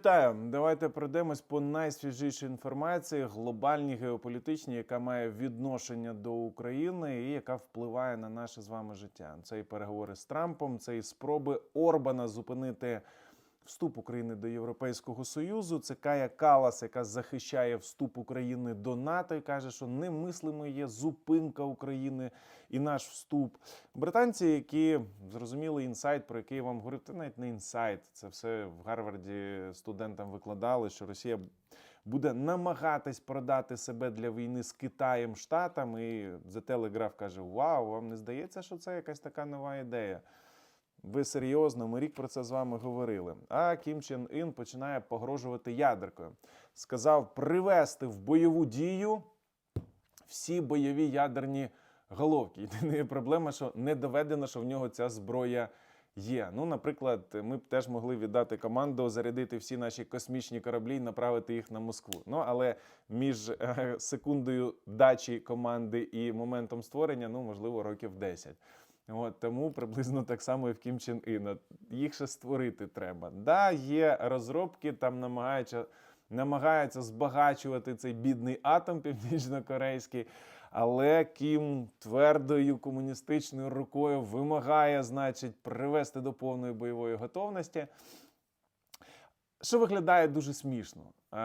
Вітаю, давайте пройдемось по найсвіжішій інформації, глобальній геополітичній, яка має відношення до України і яка впливає на наше з вами життя. Це і переговори з Трампом, це і спроби Орбана зупинити вступ України до Європейського Союзу. Це Кая Калас, яка захищає вступ України до НАТО і каже, що немислимо є зупинка України і наш вступ. Британці, які зрозуміли інсайт, про який я вам говорив, це навіть не інсайт. Це все в Гарварді студентам викладали, що Росія буде намагатись продати себе для війни з Китаєм Штатам. І The Telegraph каже: Вау, вам не здається, що це якась така нова ідея? Ви серйозно, ми рік про це з вами говорили. А Кім Чен Ін починає погрожувати ядеркою. Сказав привести в бойову дію всі бойові ядерні головки. Єдина проблема, що не доведено, що в нього ця зброя є. Ну, наприклад, ми б теж могли віддати команду зарядити всі наші космічні кораблі і направити їх на Москву. Ну але між е, секундою дачі команди і моментом створення, ну можливо, років 10. От, тому приблизно так само і в Кім Чен Іна. Їх ще створити треба. Да, є розробки, там намагаються, намагаються збагачувати цей бідний атом північно-корейський, але Кім твердою комуністичною рукою вимагає, значить, привести до повної бойової готовності. Що виглядає дуже смішно. Е,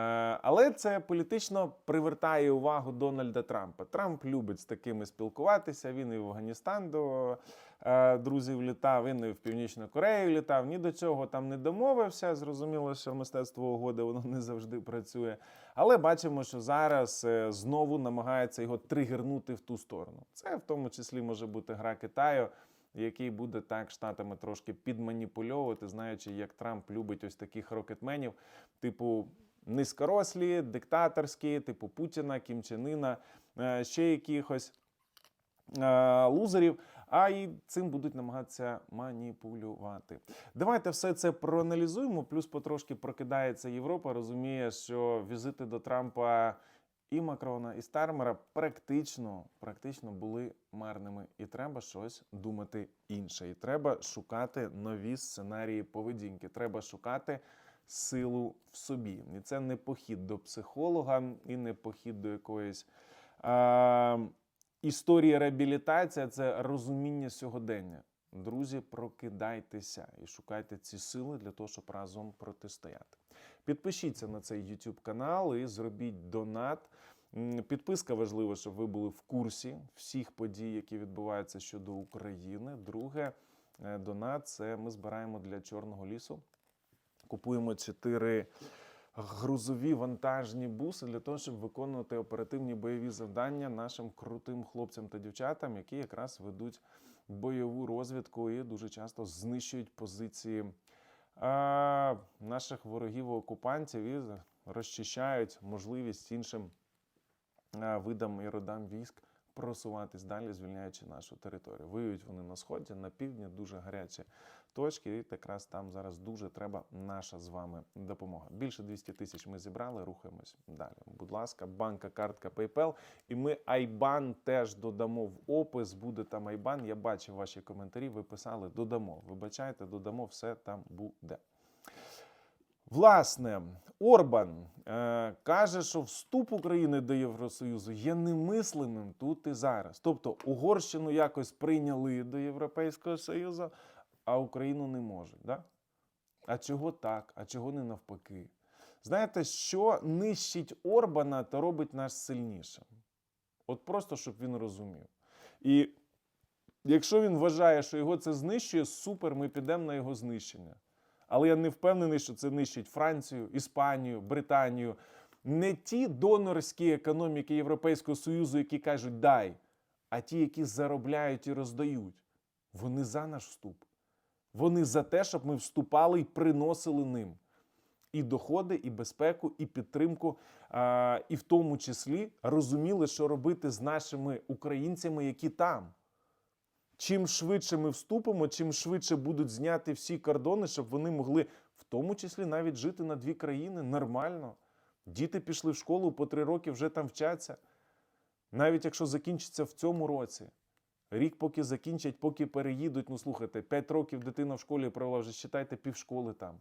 Але це політично привертає увагу Дональда Трампа. Трамп любить з такими спілкуватися. Він і в Афганістан до е, друзів літав, він і в Північну Корею літав. Ні до цього там не домовився. Зрозуміло, що мистецтво угоди воно не завжди працює. Але бачимо, що зараз е, знову намагається його тригернути в ту сторону. Це в тому числі може бути гра Китаю який буде так штатами трошки підманіпульовувати, знаючи, як Трамп любить ось таких рокетменів, типу низькорослі, диктаторські, типу Путіна, Кім Чен Іна, е, ще якихось е, лузерів. А і цим будуть намагатися маніпулювати. Давайте все це проаналізуємо. Плюс потрошки прокидається Європа, розуміє, що візити до Трампа і Макрона, і Стармера практично, практично були марними. І треба щось думати інше. І треба шукати нові сценарії поведінки. Треба шукати силу в собі. І це не похід до психолога, і не похід до якоїсь. А, Історії реабілітація це розуміння сьогодення. Друзі, прокидайтеся і шукайте ці сили для того, щоб разом протистояти. Підпишіться на цей YouTube канал і зробіть донат. Підписка важлива, щоб ви були в курсі всіх подій, які відбуваються щодо України. Друге, е, донат це ми збираємо для Чорного лісу. Купуємо чотири грузові вантажні буси для того, щоб виконувати оперативні бойові завдання нашим крутим хлопцям та дівчатам, які якраз ведуть бойову розвідку і дуже часто знищують позиції а, наших ворогів-окупантів і розчищають можливість іншим видам і родам військ просуватись далі, звільняючи нашу територію. Воюють вони на сході, на півдні, дуже гарячі точки, і якраз там зараз дуже треба наша з вами допомога. Більше 200 тисяч ми зібрали, рухаємось далі. Будь ласка, банка, картка PayPal. І ми Айбан теж додамо в опис. Буде там Айбан. Я бачив ваші коментарі. Ви писали додамо. Вибачайте, додамо, все там буде. Власне, Орбан е, каже, що вступ України до Євросоюзу є немислимим тут і зараз. Тобто Угорщину якось прийняли до Європейського Союзу, а Україну не можуть. Да? А чого так? А чого не навпаки? Знаєте, що нищить Орбана та робить нас сильнішим? От просто щоб він розумів. І якщо він вважає, що його це знищує, супер, ми підемо на його знищення. Але я не впевнений, що це нищить Францію, Іспанію, Британію. Не ті донорські економіки Європейського Союзу, які кажуть дай, а ті, які заробляють і роздають. Вони за наш вступ. Вони за те, щоб ми вступали і приносили ним і доходи, і безпеку, і підтримку, і в тому числі розуміли, що робити з нашими українцями, які там. Чим швидше ми вступимо, чим швидше будуть зняти всі кордони, щоб вони могли в тому числі навіть жити на дві країни нормально. Діти пішли в школу по три роки вже там вчаться. Навіть якщо закінчиться в цьому році. Рік, поки закінчать, поки переїдуть, ну слухайте, 5 років дитина в школі провела, вже считайте півшколи там.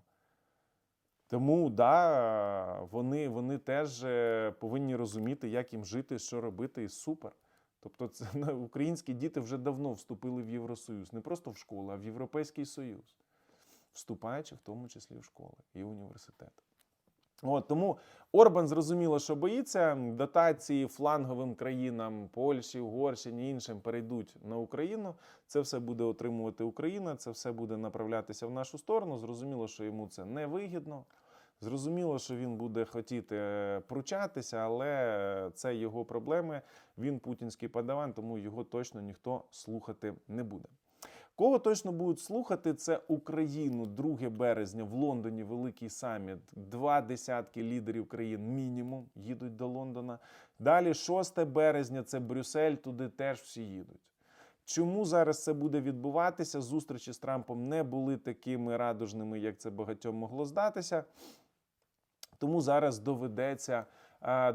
Тому да, вони, вони теж е, повинні розуміти, як їм жити, що робити, і супер. Тобто, це українські діти вже давно вступили в Євросоюз, не просто в школу, а в Європейський Союз, вступаючи в тому числі в школи і університети. От, тому Орбан зрозуміло, що боїться. Дотації фланговим країнам Польщі, Угорщині іншим перейдуть на Україну. Це все буде отримувати Україна, це все буде направлятися в нашу сторону. Зрозуміло, що йому це не вигідно. Зрозуміло, що він буде хотіти е, пручатися, але це його проблеми. Він путінський подаван, тому його точно ніхто слухати не буде. Кого точно будуть слухати, це Україну 2 березня в Лондоні великий саміт. Два десятки лідерів країн мінімум їдуть до Лондона. Далі 6 березня це Брюссель, туди теж всі їдуть. Чому зараз це буде відбуватися? Зустрічі з Трампом не були такими радужними, як це багатьом могло здатися. Тому зараз доведеться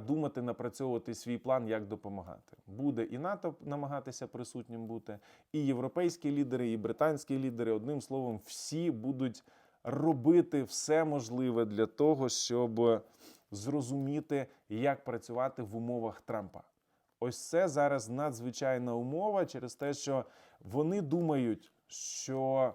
думати, напрацьовувати свій план, як допомагати. Буде і НАТО намагатися присутнім бути, і європейські лідери, і британські лідери. Одним словом, всі будуть робити все можливе для того, щоб зрозуміти, як працювати в умовах Трампа. Ось це зараз надзвичайна умова через те, що вони думають, що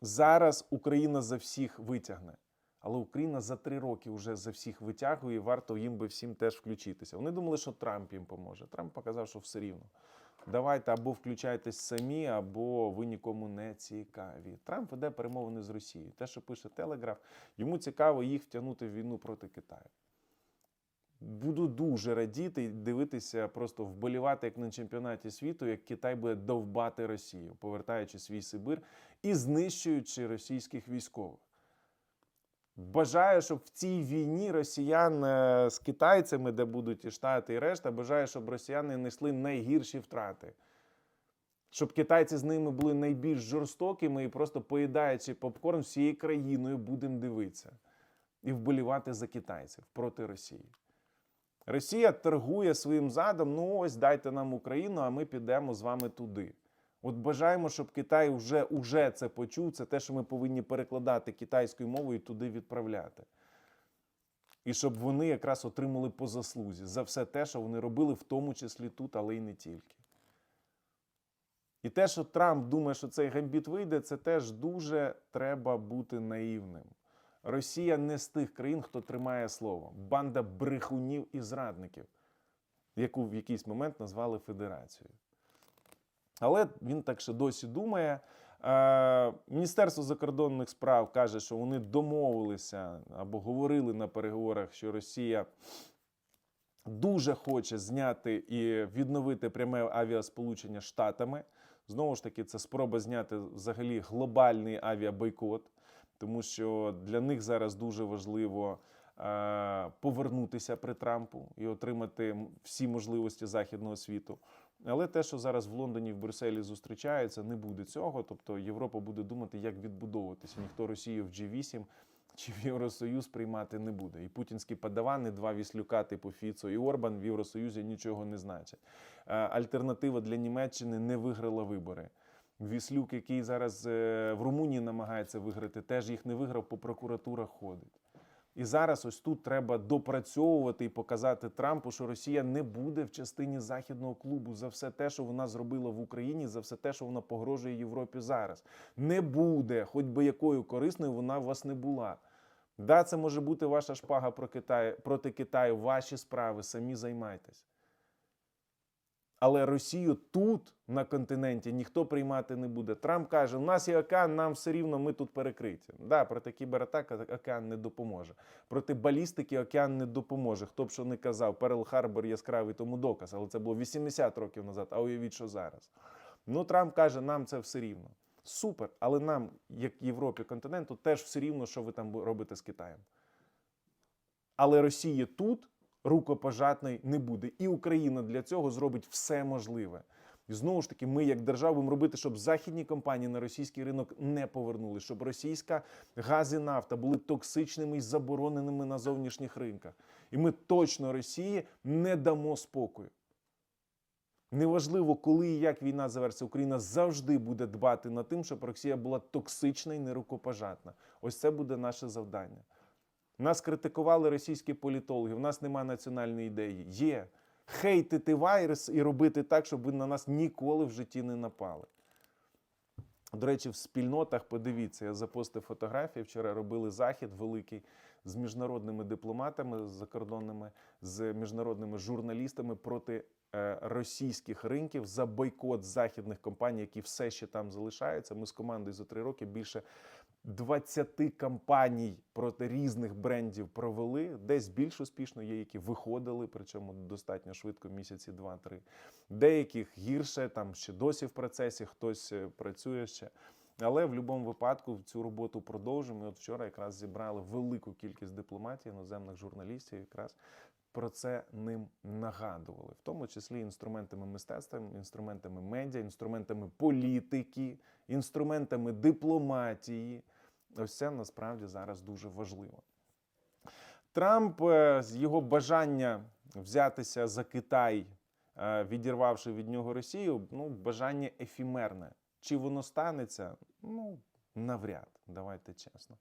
зараз Україна за всіх витягне. Але Україна за три роки вже за всіх витягує, і варто їм би всім теж включитися. Вони думали, що Трамп їм поможе. Трамп показав, що все рівно. Давайте або включайтесь самі, або ви нікому не цікаві. Трамп веде перемовини з Росією. Те, що пише Телеграф, йому цікаво їх втягнути в війну проти Китаю. Буду дуже радіти дивитися, просто вболівати, як на чемпіонаті світу, як Китай буде довбати Росію, повертаючи свій Сибир і знищуючи російських військових. Бажаю, щоб в цій війні росіян е, з китайцями, де будуть і штати, і решта, бажаю, щоб росіяни несли найгірші втрати. Щоб китайці з ними були найбільш жорстокими і просто поїдаючи попкорн всією країною, будемо дивитися і вболівати за китайців проти Росії. Росія торгує своїм задом. Ну ось дайте нам Україну, а ми підемо з вами туди. От бажаємо, щоб Китай вже, уже це почув. Це те, що ми повинні перекладати китайською мовою і туди відправляти. І щоб вони якраз отримали по заслузі за все те, що вони робили, в тому числі тут, але й не тільки. І те, що Трамп думає, що цей гамбіт вийде, це теж дуже треба бути наївним. Росія не з тих країн, хто тримає слово. Банда брехунів і зрадників, яку в якийсь момент назвали Федерацією. Але він так ще досі думає. Е, Міністерство закордонних справ каже, що вони домовилися або говорили на переговорах, що Росія дуже хоче зняти і відновити пряме авіасполучення Штатами. Знову ж таки, це спроба зняти взагалі глобальний авіабойкот, тому що для них зараз дуже важливо е, повернутися при Трампу і отримати всі можливості західного світу. Але те, що зараз в Лондоні в Брюсселі зустрічається, не буде цього. Тобто Європа буде думати, як відбудовуватися. Ніхто Росію в G8 чи в Євросоюз приймати не буде. І путінські подавани, два віслюка типу Фіцо і Орбан в Євросоюзі нічого не значать. Е, Альтернатива для Німеччини не виграла вибори. Віслюк, який зараз е, в Румунії намагається виграти, теж їх не виграв, по прокуратурах ходить. І зараз ось тут треба допрацьовувати і показати Трампу, що Росія не буде в частині західного клубу за все те, що вона зробила в Україні, за все те, що вона погрожує Європі зараз. Не буде, хоч би якою корисною вона у вас не була. Да, це може бути ваша шпага про Китай, проти Китаю, ваші справи, самі займайтесь. Але Росію тут, на континенті, ніхто приймати не буде. Трамп каже: у нас є океан, нам все рівно, ми тут перекриті. Да, проти кібератак океан не допоможе. Проти балістики океан не допоможе. Хто б що не казав, Перл Харбор яскравий тому доказ, але це було 80 років назад. А уявіть, що зараз. Ну, Трамп каже, нам це все рівно. Супер, але нам, як Європі континенту, теж все рівно, що ви там робите з Китаєм. Але Росії тут рукопожатний не буде. І Україна для цього зробить все можливе. І знову ж таки, ми, як держава, будемо робити, щоб західні компанії на російський ринок не повернули, щоб російська газ і нафта були токсичними і забороненими на зовнішніх ринках. І ми точно Росії не дамо спокою. Неважливо, коли і як війна завершиться, Україна завжди буде дбати над тим, щоб Росія була токсична і нерукопожатна. Ось це буде наше завдання. Нас критикували російські політологи, в нас немає національної ідеї. Є хейтити вайрус і робити так, щоб ви на нас ніколи в житті не напали. До речі, в спільнотах подивіться, я запостив фотографії. Вчора робили захід великий з міжнародними дипломатами закордонними, з міжнародними журналістами проти е, російських ринків за бойкот західних компаній, які все ще там залишаються. Ми з командою за три роки більше 20 кампаній проти різних брендів провели. Десь більш успішно є, які виходили, причому достатньо швидко, місяці два-три. Деяких гірше, там ще досі в процесі, хтось е, працює ще. Але в будь-якому випадку цю роботу продовжуємо. І От вчора якраз зібрали велику кількість дипломатів, іноземних журналістів, якраз про це ним нагадували, в тому числі інструментами мистецтва, інструментами медіа, інструментами політики, інструментами дипломатії. Ось це насправді зараз дуже важливо. Трамп е, з його бажання взятися за Китай, е, відірвавши від нього Росію, ну, бажання ефімерне. Чи воно станеться? Ну, навряд, давайте чесно.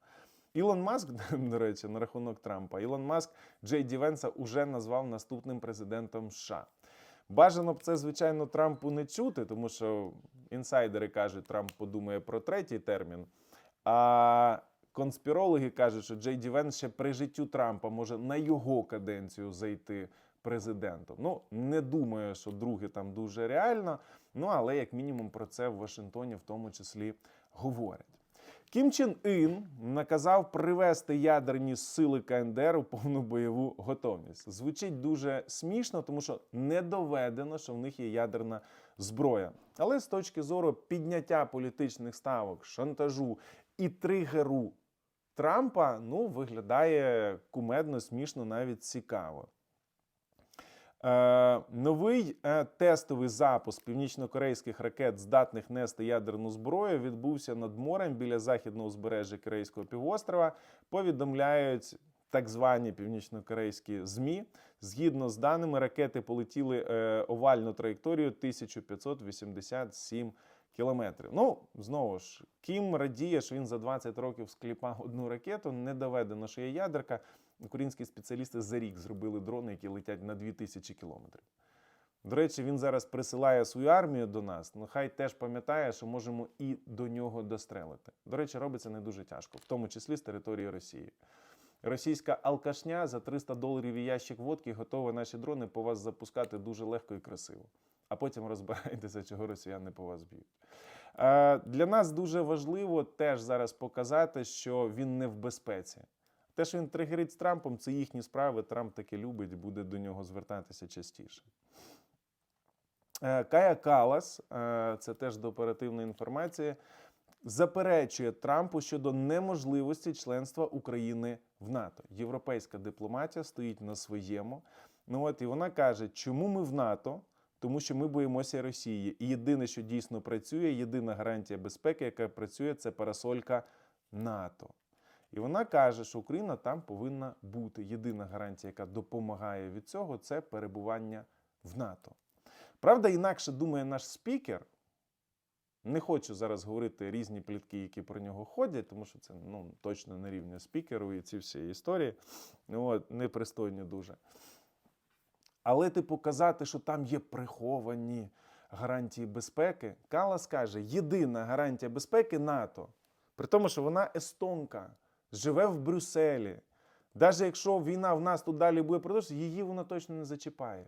Ілон Маск, до речі, на рахунок Трампа, Ілон Маск Джей Ді Венса уже назвав наступним президентом США. Бажано б це, звичайно, Трампу не чути, тому що інсайдери кажуть, Трамп подумає про третій термін. А конспірологи кажуть, що Джей Ді Венс ще при життю Трампа може на його каденцію зайти президентом. Ну, не думаю, що друге там дуже реально. Ну, але як мінімум про це в Вашингтоні в тому числі говорять. Кім Чен Ін наказав привести ядерні сили КНДР у повну бойову готовність. Звучить дуже смішно, тому що не доведено, що в них є ядерна зброя. Але з точки зору підняття політичних ставок, шантажу і тригеру Трампа, ну, виглядає кумедно, смішно, навіть цікаво. Е, новий е, тестовий запуск північно-корейських ракет, здатних нести ядерну зброю, відбувся над морем біля західного узбережжя Корейського півострова. Повідомляють так звані північно-корейські ЗМІ. Згідно з даними, ракети полетіли е, овальну траєкторію 1587 кілометрів. Ну, знову ж, Кім радіє, що він за 20 років скліпав одну ракету. Не доведено, що є ядерка. Українські спеціалісти за рік зробили дрони, які летять на 2000 кілометрів. До речі, він зараз присилає свою армію до нас. Ну, хай теж пам'ятає, що можемо і до нього дострелити. До речі, робиться не дуже тяжко, в тому числі з території Росії. Російська алкашня за 300 доларів і ящик водки готова наші дрони по вас запускати дуже легко і красиво. А потім розбирайтеся, чого росіяни по вас б'ють. Е, Для нас дуже важливо теж зараз показати, що він не в безпеці. Те, що він тригерить з Трампом, це їхні справи. Трамп таки любить, буде до нього звертатися частіше. Е, Кая Калас, е, це теж до оперативної інформації, заперечує Трампу щодо неможливості членства України в НАТО. Європейська дипломатія стоїть на своєму. Ну от і вона каже, чому ми в НАТО? Тому що ми боїмося Росії. І єдине, що дійсно працює, єдина гарантія безпеки, яка працює, це парасолька НАТО. І вона каже, що Україна там повинна бути. Єдина гарантія, яка допомагає від цього, це перебування в НАТО. Правда, інакше думає наш спікер. Не хочу зараз говорити різні плітки, які про нього ходять, тому що це ну, точно не рівня спікеру і ці всі історії. От, непристойні дуже. Але ти показати, що там є приховані гарантії безпеки. Калас каже, єдина гарантія безпеки НАТО. При тому, що вона естонка, живе в Брюсселі. Навіть якщо війна в нас тут далі буде продовжуватися, її вона точно не зачіпає.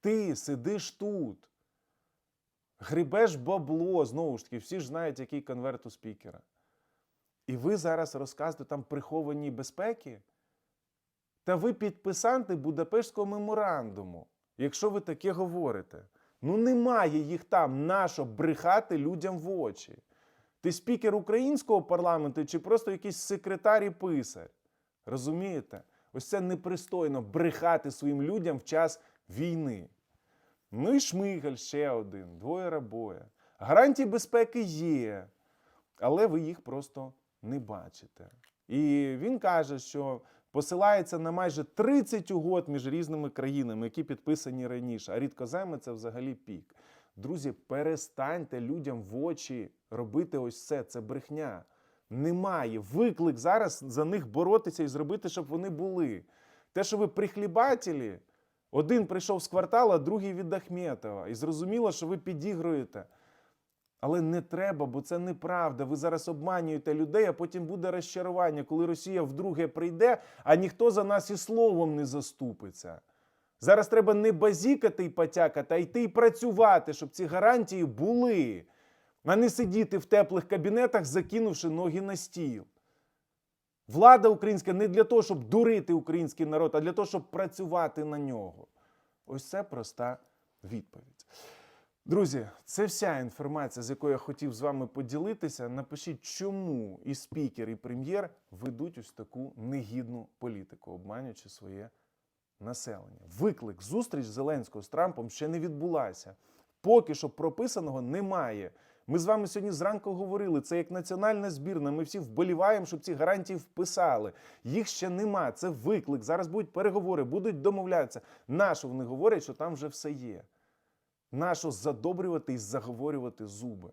Ти сидиш тут, грибеш бабло, знову ж таки, всі ж знають, який конверт у спікера. І ви зараз розказуєте там приховані безпеки. Та ви підписанти Будапештського меморандуму, якщо ви таке говорите. Ну немає їх там, нащо брехати людям в очі. Ти спікер українського парламенту чи просто якийсь секретар і писар. Розумієте? Ось це непристойно брехати своїм людям в час війни. Ну і Шмигаль ще один, двоє рабоя. Гарантії безпеки є, але ви їх просто не бачите. І він каже, що посилається на майже 30 угод між різними країнами, які підписані раніше. А рідкоземи це взагалі пік. Друзі, перестаньте людям в очі робити ось це. Це брехня. Немає. Виклик зараз за них боротися і зробити, щоб вони були. Те, що ви прихлібателі, один прийшов з квартала, другий від Ахметова. І зрозуміло, що ви підігруєте. Але не треба, бо це неправда. Ви зараз обманюєте людей, а потім буде розчарування, коли Росія вдруге прийде, а ніхто за нас і словом не заступиться. Зараз треба не базікати і потякати, а йти і працювати, щоб ці гарантії були, а не сидіти в теплих кабінетах, закинувши ноги на стіл. Влада українська не для того, щоб дурити український народ, а для того, щоб працювати на нього. Ось це проста відповідь. Друзі, це вся інформація, з якою я хотів з вами поділитися. Напишіть, чому і спікер, і прем'єр ведуть ось таку негідну політику, обманюючи своє населення. Виклик, зустріч Зеленського з Трампом ще не відбулася. Поки що прописаного немає. Ми з вами сьогодні зранку говорили, це як національна збірна. Ми всі вболіваємо, щоб ці гарантії вписали. Їх ще нема. Це виклик. Зараз будуть переговори, будуть домовлятися. Нащо вони говорять, що там вже все є? Нащо задобрювати і заговорювати зуби?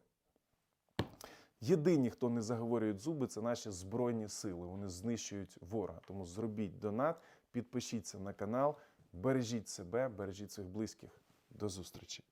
Єдині, хто не заговорюють зуби, це наші збройні сили. Вони знищують ворога. Тому зробіть донат, підпишіться на канал, бережіть себе, бережіть своїх близьких. До зустрічі!